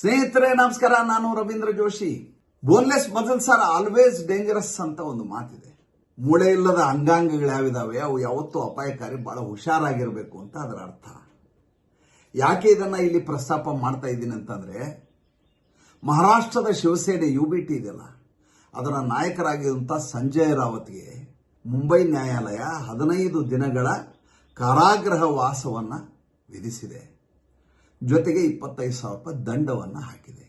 ಸ್ನೇಹಿತರೆ, ನಮಸ್ಕಾರ. ನಾನು Ravindra Joshi. Boneless muscles are always dangerous ಅಂತ ಒಂದು ಮಾತಿದೆ. ಮೂಳೆ ಇಲ್ಲದ ಅಂಗಾಂಗಗಳು ಯಾವಿದಾವೆ ಅವು ಯಾವತ್ತೂ ಅಪಾಯಕಾರಿ, ಬಹಳ ಹುಷಾರಾಗಿರಬೇಕು ಅಂತ ಅದರ ಅರ್ಥ. ಯಾಕೆ ಇದನ್ನ ಇಲ್ಲಿ ಪ್ರಸ್ತಾಪ ಮಾಡ್ತಾ ಇದ್ದೀನಿ ಅಂತಂದ್ರೆ, ಮಹಾರಾಷ್ಟ್ರದ ಶಿವಸೇನೆ ಯು ಬಿ ಟಿ ಇದೆಯಲ್ಲ, ಅದರ ನಾಯಕರಾಗಿರುವಂಥ ಸಂಜಯ್ ರಾವತ್ಗೆ ಮುಂಬೈ ನ್ಯಾಯಾಲಯ ಹದಿನೈದು ದಿನಗಳ ಕಾರಾಗೃಹ ವಾಸವನ್ನು ವಿಧಿಸಿದೆ. ಜೊತೆಗೆ ಇಪ್ಪತ್ತೈದು ಸಾವಿರ ರೂಪಾಯಿ ದಂಡವನ್ನು ಹಾಕಿದೆ.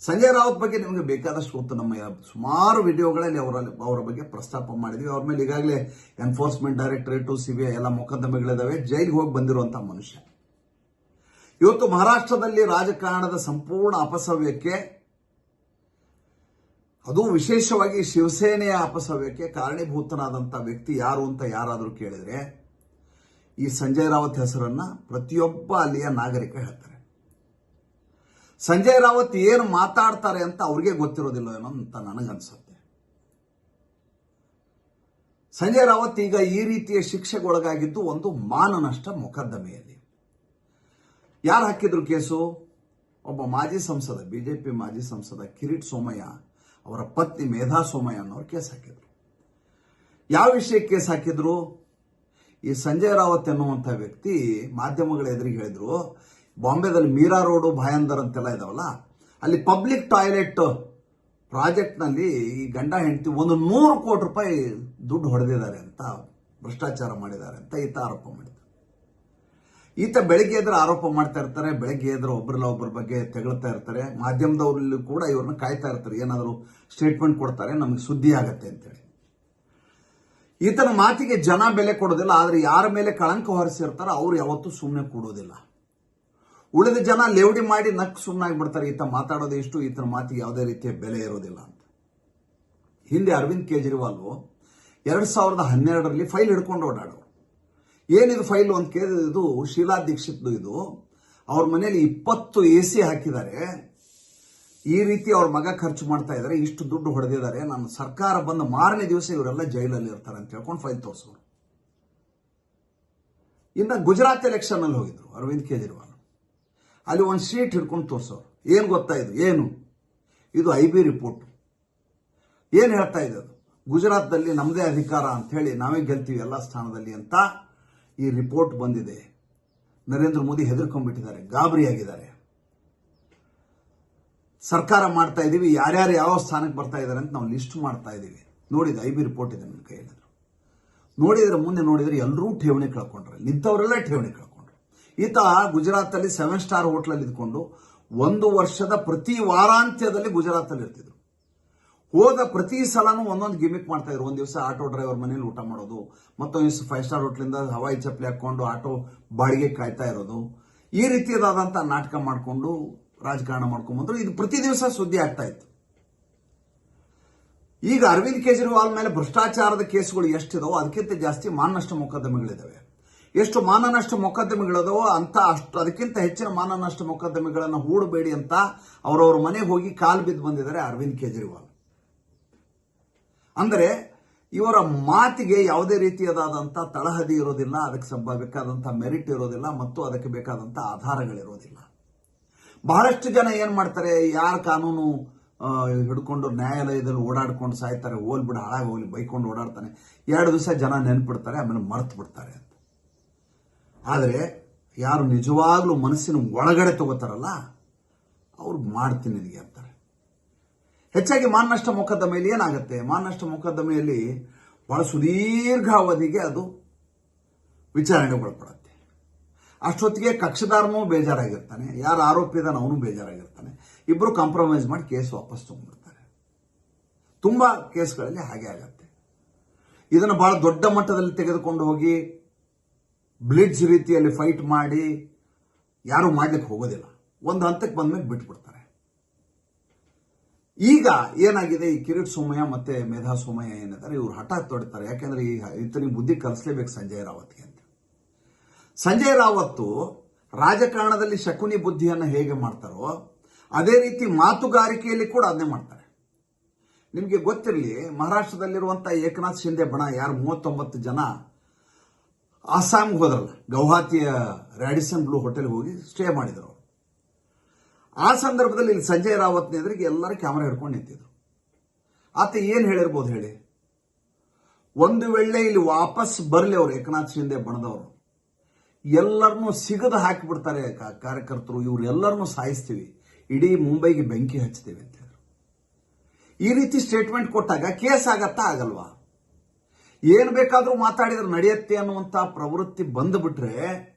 ಸಂಜಯ್ ರಾವತ್ ಬಗ್ಗೆ ನಿಮಗೆ ಬೇಕಾದಷ್ಟು ಗೊತ್ತು. ನಮ್ಮ ಸುಮಾರು ವಿಡಿಯೋಗಳಲ್ಲಿ ಅವರ ಅವರ ಬಗ್ಗೆ ಪ್ರಸ್ತಾಪ ಮಾಡಿದ್ವಿ. ಅವ್ರ ಮೇಲೆ ಈಗಾಗಲೇ enforcement directorate C B I ಎಲ್ಲ ಮೊಕದ್ದಮೆಗಳಿದ್ದಾವೆ ಜೈಲಿಗೆ ಹೋಗಿ ಬಂದಿರುವಂಥ ಮನುಷ್ಯ. ಇವತ್ತು ಮಹಾರಾಷ್ಟ್ರದಲ್ಲಿ ರಾಜಕಾರಣದ ಸಂಪೂರ್ಣ ಅಪಸವ್ಯಕ್ಕೆ, ಅದು ವಿಶೇಷವಾಗಿ ಶಿವಸೇನೆಯ ಅಪಸವ್ಯಕ್ಕೆ ಕಾರಣೀಭೂತನಾದಂಥ ವ್ಯಕ್ತಿ ಯಾರು ಅಂತ ಯಾರಾದರೂ ಕೇಳಿದ್ರೆ ಈ ಸಂಜಯ್ ರಾವತ್ ಹೆಸರನ್ನ ಪ್ರತಿಯೊಬ್ಬ ಅಲ್ಲಿಯ ನಾಗರಿಕ ಹೇಳ್ತಾರೆ. ಸಂಜಯ್ ರಾವತ್ ಏನು ಮಾತಾಡ್ತಾರೆ ಅಂತ ಅವ್ರಿಗೆ ಗೊತ್ತಿರೋದಿಲ್ಲ ಏನೋ ಅಂತ ನನಗನ್ಸುತ್ತೆ. ಸಂಜಯ್ ರಾವತ್ ಈಗ ಈ ರೀತಿಯ ಶಿಕ್ಷೆಗೊಳಗಾಗಿದ್ದು ಒಂದು ಮಾನನಷ್ಟ ಮೊಕದ್ದಮೆಯಲ್ಲಿ. ಯಾರು ಹಾಕಿದ್ರು ಕೇಸು? ಒಬ್ಬ ಮಾಜಿ ಸಂಸದ, ಬಿಜೆಪಿ ಮಾಜಿ ಸಂಸದ ಕಿರೀಟ್ ಸೋಮಯ್ಯ ಅವರ ಪತ್ನಿ ಮೇಧಾ ಸೋಮಯ್ಯ ಅನ್ನೋರು ಕೇಸ್ ಹಾಕಿದ್ರು. ಯಾವ ವಿಷಯಕ್ಕೆ ಕೇಸ್ ಹಾಕಿದ್ರು? ಈ ಸಂಜಯ್ ರಾವತ್ ಎನ್ನುವಂಥ ವ್ಯಕ್ತಿ ಮಾಧ್ಯಮಗಳ ಎದುರಿಗೆ ಹೇಳಿದ್ರು, ಬಾಂಬೆದಲ್ಲಿ ಮೀರಾ ರೋಡು, ಭಾಯಂದರ್ ಅಂತೆಲ್ಲ ಇದಾವಲ್ಲ, ಅಲ್ಲಿ ಪಬ್ಲಿಕ್ ಟಾಯ್ಲೆಟ್ ಪ್ರಾಜೆಕ್ಟ್ನಲ್ಲಿ ಈ ಗಂಡ ಹೆಂಡತಿ ಒಂದು ನೂರು ಕೋಟಿ ರೂಪಾಯಿ ದುಡ್ಡು ಹೊಡೆದಿದ್ದಾರೆ ಅಂತ ಭ್ರಷ್ಟಾಚಾರ ಮಾಡಿದ್ದಾರೆ ಅಂತ ಈತ ಆರೋಪ ಮಾಡಿದ್ರು. ಈತ ಬೆಳಿಗ್ಗೆ ಎದ್ರೆ ಆರೋಪ ಮಾಡ್ತಾ ಇರ್ತಾರೆ, ಬೆಳಗ್ಗೆ ಎದ್ರೆ ಒಬ್ಬರಲ್ಲ ಒಬ್ಬರ ಬಗ್ಗೆ ತೆಗಳ್ತಾ ಇರ್ತಾರೆ, ಮಾಧ್ಯಮದವರಲ್ಲಿ ಕೂಡ ಇವ್ರನ್ನ ಕಾಯ್ತಾ ಇರ್ತಾರೆ, ಏನಾದರೂ ಸ್ಟೇಟ್ಮೆಂಟ್ ಕೊಡ್ತಾರೆ, ನಮಗೆ ಸುದ್ದಿ ಆಗತ್ತೆ ಅಂತೇಳಿ ಈತನ ಮಾತಿಗೆ ಜನ ಬೆಲೆ ಕೊಡೋದಿಲ್ಲ, ಆದರೆ ಯಾರ ಮೇಲೆ ಕಳಂಕ ಹೊರಿಸಿರ್ತಾರೋ ಅವ್ರು ಯಾವತ್ತೂ ಸುಮ್ಮನೆ ಕೊಡೋದಿಲ್ಲ. ಉಳಿದ ಜನ ಲೇವಡಿ ಮಾಡಿ ನಕ್ ಸುಮ್ಮನಾಗಿ ಬಿಡ್ತಾರೆ ಈತ ಮಾತಾಡೋದು ಇಷ್ಟು ಈತನ ಮಾತಿಗೆ ಯಾವುದೇ ರೀತಿಯ ಬೆಲೆ ಇರೋದಿಲ್ಲ ಅಂತ. ಹಿಂದೆ ಅರವಿಂದ್ ಕೇಜ್ರಿವಾಲ್ ಎರಡು ಸಾವಿರದ ಹನ್ನೆರಡರಲ್ಲಿ ಫೈಲ್ ಹಿಡ್ಕೊಂಡು ಓಡಾಡೋರು. ಏನಿದು ಫೈಲ್ ಅಂತ ಕೇಳಿದ್ರು ಇದು ಶೀಲಾ ದೀಕ್ಷಿತ್ದು ಇದು. ಅವ್ರ ಮನೇಲಿ ಇಪ್ಪತ್ತು ಎ ಸಿ ಹಾಕಿದ್ದಾರೆ. ಈ ರೀತಿ ಅವ್ರ ಮಗ ಖರ್ಚು ಮಾಡ್ತಾ ಇದ್ದಾರೆ, ಇಷ್ಟು ದುಡ್ಡು ಹೊಡೆದಿದ್ದಾರೆ, ನಾನು ಸರ್ಕಾರ ಬಂದ ಮಾರನೇ ದಿವಸ ಇವರೆಲ್ಲ ಜೈಲಲ್ಲಿ ಇರ್ತಾರೆ ಅಂತ ಹೇಳ್ಕೊಂಡು ಫೈಲ್ ತೋರಿಸೋರು. ಇನ್ನು ಗುಜರಾತ್ ಎಲೆಕ್ಷನ್ ಅಲ್ಲಿ ಹೋಗಿದ್ರು ಅರವಿಂದ್ ಕೇಜ್ರಿವಾಲ್. ಅಲ್ಲಿ ಒಂದು ಶೀಟ್ ಹಿಡ್ಕೊಂಡು ತೋರಿಸೋರು. ಏನು ಗೊತ್ತಾ ಇದು? ಏನು? ಇದು ಐ ಬಿ ರಿಪೋರ್ಟ್. ಏನು ಹೇಳ್ತಾ ಇದೆ ಅದು? ಗುಜರಾತ್ನಲ್ಲಿ ನಮ್ಮದೇ ಅಧಿಕಾರ ಅಂತ ಹೇಳಿ ನಾವೇ ಗೆಲ್ತೀವಿ ಎಲ್ಲ ಸ್ಥಾನದಲ್ಲಿ ಅಂತ ಈ ರಿಪೋರ್ಟ್ ಬಂದಿದೆ. ನರೇಂದ್ರ ಮೋದಿ ಹೆದರ್ಕೊಂಡ್ಬಿಟ್ಟಿದ್ದಾರೆ, ಗಾಬರಿಯಾಗಿದ್ದಾರೆ. ಸರ್ಕಾರ ಮಾಡ್ತಾ ಇದ್ದೀವಿ ಯಾರ್ಯಾರು ಯಾವ ಸ್ಥಾನಕ್ಕೆ ಬರ್ತಾ ಇದ್ದಾರೆ ಅಂತ ನಾವು ಲಿಸ್ಟ್ ಮಾಡ್ತಾ ಇದ್ದೀವಿ ನೋಡಿದ ಐ ಬಿ ರಿಪೋರ್ಟ್ ಇದೆ ನನ್ನ ಕೈಯಲ್ಲಿ ನೋಡಿದ್ರೆ ಮುಂದೆ ನೋಡಿದರೆ ಎಲ್ಲರೂ ಠೇವಣಿ ಕಳ್ಕೊಂಡ್ರೆ, ನಿಂತವರೆಲ್ಲ ಠೇವಣಿ ಕಳ್ಕೊಂಡ್ರು. ಈತ ಗುಜರಾತಲ್ಲಿ ಸೆವೆನ್ ಸ್ಟಾರ್ ಹೋಟ್ಲಲ್ಲಿ ಇದ್ಕೊಂಡು ಒಂದು ವರ್ಷದ ಪ್ರತಿ ವಾರಾಂತ್ಯದಲ್ಲಿ ಗುಜರಾತಲ್ಲಿ ಇರ್ತಿದ್ರು. ಹೋದ ಪ್ರತಿ ಸಲನೂ ಒಂದೊಂದು ಗಿಮಿಕ್ ಮಾಡ್ತಾ ಇದ್ರು. ಒಂದು ದಿವಸ ಆಟೋ ಡ್ರೈವರ್ ಮನೇಲಿ ಊಟ ಮಾಡೋದು, ಮತ್ತೊಂದು ದಿವಸ ಫೈವ್ ಸ್ಟಾರ್ ಹೋಟ್ಲಿಂದ ಹವಾಯಿ ಚಪ್ಪಲಿ ಹಾಕೊಂಡು ಆಟೋ ಬಾಡಿಗೆ ಕಾಯ್ತಾ ಇರೋದು. ಈ ರೀತಿಯಾದಂಥ ನಾಟಕ ಮಾಡಿಕೊಂಡು ರಾಜಕಾರಣ ಮಾಡ್ಕೊಂಡ್ ಬಂದ್ರು. ಇದು ಪ್ರತಿ ದಿವಸ ಸುದ್ದಿ ಆಗ್ತಾ ಇತ್ತು. ಈಗ ಅರವಿಂದ್ ಕೇಜ್ರಿವಾಲ್ ಮೇಲೆ ಭ್ರಷ್ಟಾಚಾರದ ಕೇಸ್ಗಳು ಎಷ್ಟಿದಾವೋ ಅದಕ್ಕಿಂತ ಜಾಸ್ತಿ ಮಾನನಷ್ಟ ಮೊಕದ್ದಮೆಗಳಿದಾವೆ. ಎಷ್ಟು ಮಾನನಷ್ಟ ಮೊಕದ್ದಮೆಗಳಿದಾವೋ ಅಂತ ಅಷ್ಟು ಅದಕ್ಕಿಂತ ಹೆಚ್ಚಿನ ಮಾನನಷ್ಟ ಮೊಕದ್ದಮೆಗಳನ್ನು ಹೂಡಬೇಡಿ ಅಂತ ಅವರವ್ರ ಮನೆಗೆ ಹೋಗಿ ಕಾಲು ಬಿದ್ದು ಬಂದಿದ್ದಾರೆ ಅರವಿಂದ್ ಕೇಜ್ರಿವಾಲ್. ಅಂದರೆ ಇವರ ಮಾತಿಗೆ ಯಾವುದೇ ರೀತಿಯದಾದಂಥ ತಳಹದಿ ಇರೋದಿಲ್ಲ, ಅದಕ್ಕೆ ಬೇಕಾದಂಥ ಮೆರಿಟ್ ಇರೋದಿಲ್ಲ, ಮತ್ತು ಅದಕ್ಕೆ ಬೇಕಾದಂಥ ಆಧಾರಗಳಿರೋದಿಲ್ಲ. ಬಹಳಷ್ಟು ಜನ ಏನ್ ಮಾಡ್ತಾರೆ, ಯಾರ ಕಾನೂನು ಹಿಡ್ಕೊಂಡು ನ್ಯಾಯಾಲಯದಲ್ಲಿ ಓಡಾಡ್ಕೊಂಡು ಸಾಯ್ತಾರೆ ಹೋಲ್ ಬಿಡ ಹಾಳಾಗಿ ಹೋಗ್ಲಿ, ಬೈಕೊಂಡು ಓಡಾಡ್ತಾನೆ. ಎರಡು ದಿವಸ ಜನ ನೆನ್ಪಿಡ್ತಾರೆ, ಆಮೇಲೆ ಮರ್ತು ಬಿಡ್ತಾರೆ ಅಂತ. ಆದರೆ, ಯಾರು ನಿಜವಾಗ್ಲೂ ಮನಸ್ಸಿನ ಒಳಗಡೆ ತಗೋತಾರಲ್ಲ, ಅವ್ರು ಮಾಡ್ತೀನಿ ನಿನಗೆ ಅಂತಾರೆ ಹೆಚ್ಚಾಗಿ ಮಾನನಷ್ಟ ಮೊಕದ್ದಮೆಯಲ್ಲಿ ಏನಾಗುತ್ತೆ? ಮಾನನಷ್ಟ ಮೊಕದ್ದಮೆಯಲ್ಲಿ ಬಹಳ ಸುದೀರ್ಘ ಅವಧಿಗೆ ಅದು ವಿಚಾರಣೆಗೊಳಪಡುತ್ತೆ. ಅಷ್ಟೊತ್ತಿಗೆ ಕಕ್ಷದಾರನೂ ಬೇಜಾರಾಗಿರ್ತಾನೆ, ಯಾರು ಆರೋಪಿ ಇದ್ದಾನೆ ಅವನು ಬೇಜಾರಾಗಿರ್ತಾನೆ. ಇಬ್ರು ಕಾಂಪ್ರಮೈಸ್ ಮಾಡಿ ಕೇಸ್ ವಾಪಸ್ ತಗೊಂಡ್ಬಿಡ್ತಾರೆ. ತುಂಬಾ ಕೇಸ್ಗಳಲ್ಲಿ ಹಾಗೆ ಆಗತ್ತೆ. ಇದನ್ನು ಬಹಳ ದೊಡ್ಡ ಮಟ್ಟದಲ್ಲಿ ತೆಗೆದುಕೊಂಡು ಹೋಗಿ ಬ್ಲಿಡ್ಜ್ ರೀತಿಯಲ್ಲಿ ಫೈಟ್ ಮಾಡಿ, ಯಾರು ಮಾಡ್ಲಿಕ್ಕೆ ಹೋಗೋದಿಲ್ಲ. ಒಂದು ಹಂತಕ್ಕೆ ಬಂದ್ಮೇಲೆ ಬಿಟ್ಬಿಡ್ತಾರೆ. ಈಗ ಏನಾಗಿದೆ, ಈ ಕಿರೀಟ್ ಸೋಮಯ್ಯ ಮತ್ತೆ ಮೇಧಾ ಸೋಮಯ್ಯ ಏನಿದ್ದಾರೆ, ಇವ್ರು ಹಠಾತ್ ತೊಡ್ತಾರೆ ಯಾಕೆಂದ್ರೆ ಈ ಇತನಿಗೆ ಬುದ್ಧಿ ಕಲಿಸ್ಲೇಬೇಕು ಸಂಜಯ್ ರಾವತ್ಗೆ ಅಂತ. ಸಂಜಯ್ ರಾವತ್ತು ರಾಜಕಾರಣದಲ್ಲಿ ಶಕುನಿ ಬುದ್ಧಿಯನ್ನು ಹೇಗೆ ಮಾಡ್ತಾರೋ, ಅದೇ ರೀತಿ ಮಾತುಗಾರಿಕೆಯಲ್ಲಿ ಕೂಡ ಅದನ್ನೇ ಮಾಡ್ತಾರೆ. ನಿಮಗೆ ಗೊತ್ತಿರಲಿ ಮಹಾರಾಷ್ಟ್ರದಲ್ಲಿರುವಂತಹ ಏಕನಾಥ್ ಶಿಂದೆ ಬಣ ಯಾರು ಮೂವತ್ತೊಂಬತ್ತು ಜನ ಅಸ್ಸಾಂಗೆ ಹೋದ್ರಲ್ಲ, ಗೌಹಾತಿಯ ರ್ಯಾಡಿಸನ್ ಬ್ಲೂ ಹೋಟೆಲ್ಗೆ ಹೋಗಿ ಸ್ಟೇ ಮಾಡಿದ್ರು ಆ ಸಂದರ್ಭದಲ್ಲಿ ಇಲ್ಲಿ ಸಂಜಯ್ ರಾವತ್ ಎದುರಿಗೆ ಎಲ್ಲರೂ ಕ್ಯಾಮ್ರಾ ಹಿಡ್ಕೊಂಡು ನಿಂತಿದ್ರು. ಆತ ಏನು ಹೇಳಿರ್ಬೋದು ಹೇಳಿ? ಒಂದು ವೇಳೆ ಇಲ್ಲಿ ವಾಪಸ್ ಬರಲಿ ಅವರು ಏಕನಾಥ್ ಶಿಂದೆ ಬಣದವರು. ಎಲ್ಲರನ್ನೂ ಸಿಗದು ಹಾಕಿಬಿಡ್ತಾರೆ ಕಾರ್ಯಕರ್ತರು. ಇವರೆಲ್ಲರನ್ನೂ ಸಾಯಿಸ್ತೀವಿ. ಇಡೀ ಮುಂಬೈಗೆ ಬೆಂಕಿ ಹಚ್ತೀವಿ ಅಂತ ಹೇಳಿದ್ರು. ಈ ರೀತಿ ಸ್ಟೇಟ್ಮೆಂಟ್ ಕೊಟ್ಟಾಗ ಕೇಸ್ ಆಗತ್ತಾ ಆಗಲ್ವಾ? ಏನು ಬೇಕಾದರೂ ಮಾತಾಡಿದ್ರೆ ನಡೆಯುತ್ತೆ ಅನ್ನುವಂಥ ಪ್ರವೃತ್ತಿ ಬಂದುಬಿಟ್ರೆ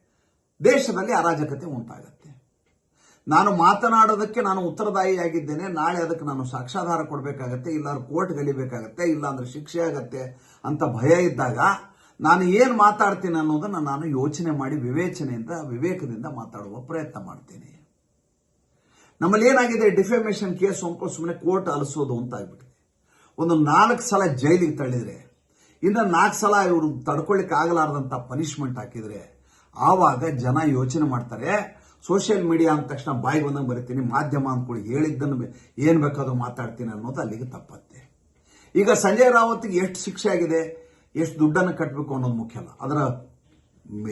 ದೇಶದಲ್ಲಿ ಅರಾಜಕತೆ ಉಂಟಾಗತ್ತೆ. ನಾನು ಮಾತನಾಡೋದಕ್ಕೆ ನಾನು ಉತ್ತರದಾಯಿಯಾಗಿದ್ದೇನೆ. ನಾಳೆ ಅದಕ್ಕೆ ನಾನು ಸಾಕ್ಷಾಧಾರ ಕೊಡಬೇಕಾಗತ್ತೆ. ಇಲ್ಲಾದ್ರೂ ಕೋರ್ಟ್ ಗಲಿಬೇಕಾಗತ್ತೆ. ಇಲ್ಲಾಂದ್ರೆ ಶಿಕ್ಷೆ ಆಗತ್ತೆ ಅಂತ ಭಯ ಇದ್ದಾಗ ನಾನು ಏನು ಮಾತಾಡ್ತೀನಿ ಅನ್ನೋದನ್ನು ನಾನು ಯೋಚನೆ ಮಾಡಿ ವಿವೇಚನೆಯಿಂದ, ವಿವೇಕದಿಂದ ಮಾತಾಡುವ ಪ್ರಯತ್ನ ಮಾಡ್ತೀನಿ. ನಮ್ಮಲ್ಲಿ ಏನಾಗಿದೆ, ಡಿಫೆಮೇಷನ್ ಕೇಸ್ ಅಂದ್ಕೊಂಡು ಸುಮ್ಮನೆ ಕೋರ್ಟ್ ಅಲಿಸೋದು ಅಂತ ಆಗ್ಬಿಟ್ಟಿದೆ ಒಂದು ನಾಲ್ಕು ಸಲ ಜೈಲಿಗೆ ತಳ್ಳಿದ್ರೆ, ಇನ್ನು ನಾಲ್ಕು ಸಲ ಇವರು ತಡ್ಕೊಳ್ಳಿಕ್ಕೆ ಆಗಲಾರ್ದಂಥ ಪನಿಷ್ಮೆಂಟ್ ಹಾಕಿದ್ರೆ, ಆವಾಗ ಜನ ಯೋಚನೆ ಮಾಡ್ತಾರೆ, ಸೋಷಿಯಲ್ ಮೀಡಿಯಾ ಅಂದ ತಕ್ಷಣ ಬಾಯಿಗೆ ಬಂದಂಗೆ ಬರಿತೀನಿ, ಮಾಧ್ಯಮ ಅಂದ್ಕೊಳ್ಳಿ, ಹೇಳಿದ್ದನ್ನು ಏನ್ ಬೇಕಾದ್ರೂ ಮಾತಾಡ್ತೀನಿ ಅನ್ನೋದು ಅಲ್ಲಿಗೆ ತಪ್ಪತ್ತೆ. ಈಗ ಸಂಜಯ್ ರಾವತ್ಗೆ ಎಷ್ಟು ಶಿಕ್ಷೆ ಆಗಿದೆ? ಎಷ್ಟು ದುಡ್ಡನ್ನು ಕಟ್ಟಬೇಕು ಅನ್ನೋದು ಮುಖ್ಯ ಅಲ್ಲ. ಅದರ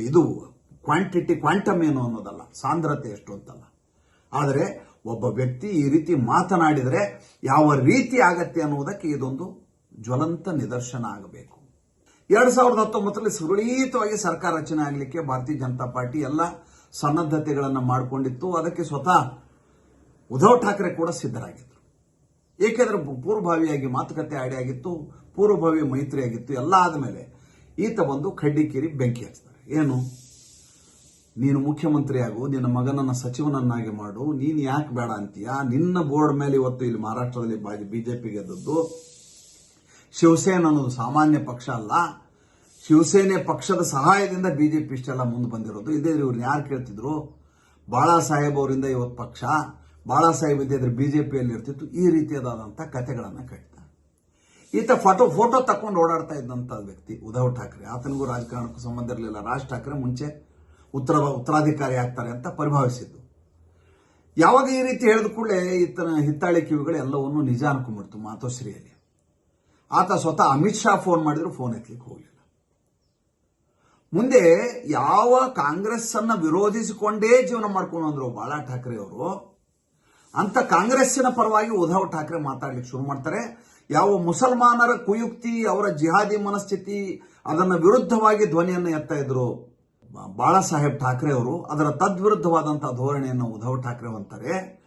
ಇದು ಕ್ವಾಂಟಿಟಿ ಕ್ವಾಂಟಮ್ ಏನು ಅನ್ನೋದಲ್ಲ. ಸಾಂದ್ರತೆ ಎಷ್ಟು ಅಂತಲ್ಲ. ಆದರೆ ಒಬ್ಬ ವ್ಯಕ್ತಿ ಈ ರೀತಿ ಮಾತನಾಡಿದರೆ ಯಾವ ರೀತಿ ಆಗತ್ತೆ ಅನ್ನುವುದಕ್ಕೆ ಇದೊಂದು ಜ್ವಲಂತ ನಿದರ್ಶನ ಆಗಬೇಕು. ಎರಡು ಸಾವಿರದ ಹತ್ತೊಂಬತ್ತರಲ್ಲಿ ಸುರಳೀತವಾಗಿ ಸರ್ಕಾರ ರಚನೆ ಆಗಲಿಕ್ಕೆ ಭಾರತೀಯ ಜನತಾ ಪಾರ್ಟಿ ಎಲ್ಲ ಸನ್ನದ್ಧತೆಗಳನ್ನು ಮಾಡಿಕೊಂಡಿತ್ತು. ಅದಕ್ಕೆ ಸ್ವತಃ ಉದ್ಧವ್ ಠಾಕ್ರೆ ಕೂಡ ಸಿದ್ಧರಾಗಿದ್ದರು ಏಕೆಂದರೆ ಪೂರ್ವಭಾವಿಯಾಗಿ ಮಾತುಕತೆ ಆಡಿ ಆಗಿತ್ತು. ಪೂರ್ವಭಾವಿ ಮೈತ್ರಿ ಆಗಿತ್ತು ಎಲ್ಲ ಆದಮೇಲೆ ಈತ ಬಂದು ಕಡ್ಡಿಕೇರಿ ಬೆಂಕಿ ಹಚ್ತಾರೆ. ಏನು? ನೀನು ಮುಖ್ಯಮಂತ್ರಿ ಆಗು ನಿನ್ನ ಮಗನನ್ನ ಸಚಿವನನ್ನಾಗಿ ಮಾಡು, ನೀನು ಯಾಕೆ ಬೇಡ ಅಂತೀಯ? ನಿನ್ನ ಬೋರ್ಡ್ ಮೇಲೆ ಇವತ್ತು ಇಲ್ಲಿ ಮಹಾರಾಷ್ಟ್ರದಲ್ಲಿ ಬಿಜೆಪಿ ಗೆದ್ದದ್ದು. ಶಿವಸೇನೆ ಅನ್ನೋದು ಸಾಮಾನ್ಯ ಪಕ್ಷ ಅಲ್ಲ. ಶಿವಸೇನೆ ಪಕ್ಷದ ಸಹಾಯದಿಂದ ಬಿಜೆಪಿ ಇಷ್ಟೆಲ್ಲ ಮುಂದೆ ಬಂದಿರೋದು. ಇದೇ ಇವ್ರನ್ನ ಯಾರು ಕೇಳ್ತಿದ್ರು? ಬಾಳಾ ಸಾಹೇಬ್ ಅವರಿಂದ ಇವತ್ತು ಪಕ್ಷ. ಬಾಳಾ ಸಾಹೇಬ್ ಇದ್ದಿದ್ರೆ ಬಿಜೆಪಿಯಲ್ಲಿ ಇರ್ತಿತ್ತು ಈ ರೀತಿಯಾದಂಥ ಕಥೆಗಳನ್ನು ಕಟ್ತ ಈತ ಫೋಟೋ ಫೋಟೋ ತಕೊಂಡು ಓಡಾಡ್ತಾ ಇದ್ದಂಥ ವ್ಯಕ್ತಿ ಉದ್ಧವ್ ಠಾಕ್ರೆ. ಆತನಿಗೂ ರಾಜಕಾರಣಕ್ಕೂ ಸಂಬಂಧ ಇರಲಿಲ್ಲ. ರಾಜ್ ಠಾಕ್ರೆ ಮುಂಚೆ ಉತ್ತರ, ಉತ್ತರಾಧಿಕಾರಿ ಆಗ್ತಾರೆ ಅಂತ ಪರಿಭಾವಿಸಿದ್ದು. ಯಾವಾಗ ಈ ರೀತಿ ಹೇಳಿದ ಕೂಡಲೇ ಈತನ ಹಿತ್ತಾಳೆ ಕಿವಿಗಳು ಎಲ್ಲವನ್ನೂ ನಿಜ ಅನ್ಕೊಂಡ್ಬಿಡ್ತು ಮಾತೋಶ್ರೀಯಲ್ಲಿ. ಆತ ಸ್ವತಃ ಅಮಿತ್ ಶಾ ಫೋನ್ ಮಾಡಿದ್ರು, ಫೋನ್ ಎತ್ತಲಿಕ್ಕೆ ಹೋಗಲಿಲ್ಲ. ಮುಂದೆ ಯಾವ ಕಾಂಗ್ರೆಸ್ ಅನ್ನ ವಿರೋಧಿಸಿಕೊಂಡೇ ಜೀವನ ಮಾಡ್ಕೊಂಡು ಅಂದ್ರು ಬಾಳಾ ಠಾಕ್ರೆ ಅವರು ಅಂತ ಕಾಂಗ್ರೆಸ್ಸಿನ ಪರವಾಗಿ ಉದ್ಧವ್ ಠಾಕ್ರೆ ಮಾತಾಡ್ಲಿಕ್ಕೆ ಶುರು ಮಾಡ್ತಾರೆ. ಯಾವ ಮುಸಲ್ಮಾನರ ಕುಯುಕ್ತಿ, ಅವರ ಜಿಹಾದಿ ಮನಸ್ಥಿತಿ, ಅದನ್ನ ವಿರುದ್ಧವಾಗಿ ಧ್ವನಿಯನ್ನು ಎತ್ತಾ ಇದ್ರು ಬಾ- ಬಾಳಾ ಸಾಹೇಬ್ ಠಾಕ್ರೆ ಅವರು. ಅದರ ತದ್ವಿರುದ್ಧವಾದಂತಹ ಧೋರಣೆಯನ್ನು ಉದ್ಧವ್ ಠಾಕ್ರೆ ಅಂತಾರೆ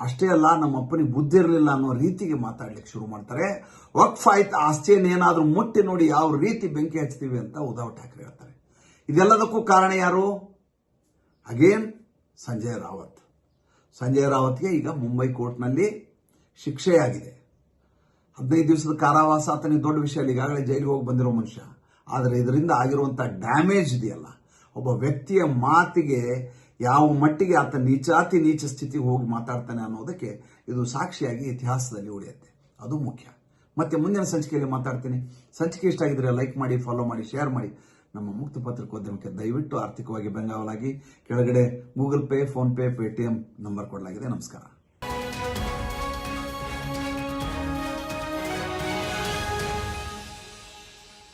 ಅಷ್ಟೇ ಅಲ್ಲ ನಮ್ಮ ಅಪ್ಪನಿಗೆ ಬುದ್ಧಿ ಇರಲಿಲ್ಲ ಅನ್ನೋ ರೀತಿಗೆ ಮಾತಾಡ್ಲಿಕ್ಕೆ ಶುರು ಮಾಡ್ತಾರೆ. ವಕ್ಫ್ ಆಯ್ತು ಆಸ್ತಿಯನ್ನೇನಾದ್ರೂ ಮುಟ್ಟಿ ನೋಡಿ ಯಾವ ರೀತಿ ಬೆಂಕಿ ಹಚ್ತೀವಿ ಅಂತ ಉದ್ಧವ್ ಠಾಕ್ರೆ ಹೇಳ್ತಾರೆ. ಇದೆಲ್ಲದಕ್ಕೂ ಕಾರಣ ಯಾರು? ಅಗೇನ್ ಸಂಜಯ್ ರಾವತ್. ಸಂಜಯ್ ರಾವತ್ಗೆ ಈಗ ಮುಂಬೈ ಕೋರ್ಟ್ನಲ್ಲಿ ಶಿಕ್ಷೆಯಾಗಿದೆ. ಹದಿನೈದು ದಿವಸದ ಕಾರಾವಾಸ ಆತನಿಗೆ ದೊಡ್ಡ ವಿಷಯ ಅಲ್ಲಿ ಈಗಾಗಲೇ ಜೈಲಿಗೆ ಹೋಗಿ ಬಂದಿರೋ ಮನುಷ್ಯ. ಆದರೆ ಇದರಿಂದ ಆಗಿರುವಂಥ ಡ್ಯಾಮೇಜ್ ಇದೆಯಲ್ಲ. ಒಬ್ಬ ವ್ಯಕ್ತಿಯ ಮಾತಿಗೆ ಯಾವ ಮಟ್ಟಿಗೆ ಆತ ನೀಚಾತಿ ನೀಚ ಸ್ಥಿತಿಗೆ ಹೋಗಿ ಮಾತಾಡ್ತಾನೆ ಅನ್ನೋದಕ್ಕೆ ಇದು ಸಾಕ್ಷಿಯಾಗಿ ಇತಿಹಾಸದಲ್ಲಿ ಉಳಿಯುತ್ತೆ. ಅದು ಮುಖ್ಯ. ಮತ್ತೆ ಮುಂದಿನ ಸಂಚಿಕೆಯಲ್ಲಿ ಮಾತಾಡ್ತೀನಿ. ಸಂಚಿಕೆ ಇಷ್ಟ ಆಗಿದ್ರೆ ಲೈಕ್ ಮಾಡಿ ಫಾಲೋ ಮಾಡಿ ಶೇರ್ ಮಾಡಿ. ನಮ್ಮ ಮುಕ್ತ ಪತ್ರಿಕೋದ್ಯಮಕ್ಕೆ ದಯವಿಟ್ಟು ಆರ್ಥಿಕವಾಗಿ ಬೆಂಗಾವಲಾಗಿ. ಕೆಳಗಡೆ Google Pay PhonePe Paytm number ಕೊಡಲಾಗಿದೆ. ನಮಸ್ಕಾರ.